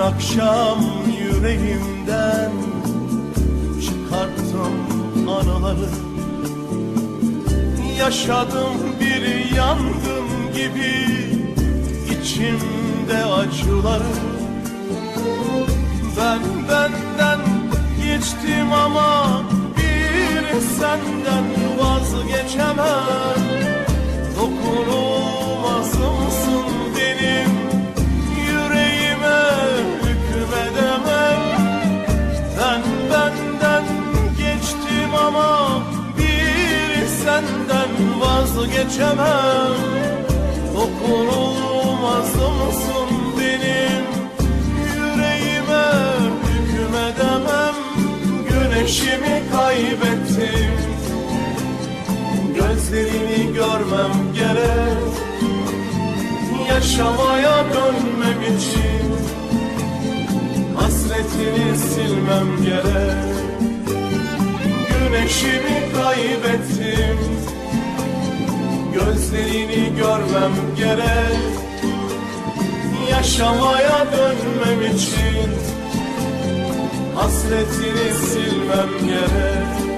akşam yüreğimden çıkarttım anıları. Yaşadım bir yangın gibi içimde acıları. Ben benden geçtim ama bir senden vazgeçemem. Dokunulmazımsın benim? Yüreğime hükmedemem. Güneşimi kaybettim. Gözlerini görmem gerek. Yaşamaya dönmem için. Hasretini silmem gerek. Güneşimi kaybettim Gözlerini görmem gerek. Yaşamaya dönmem için Hasretini silmem gerek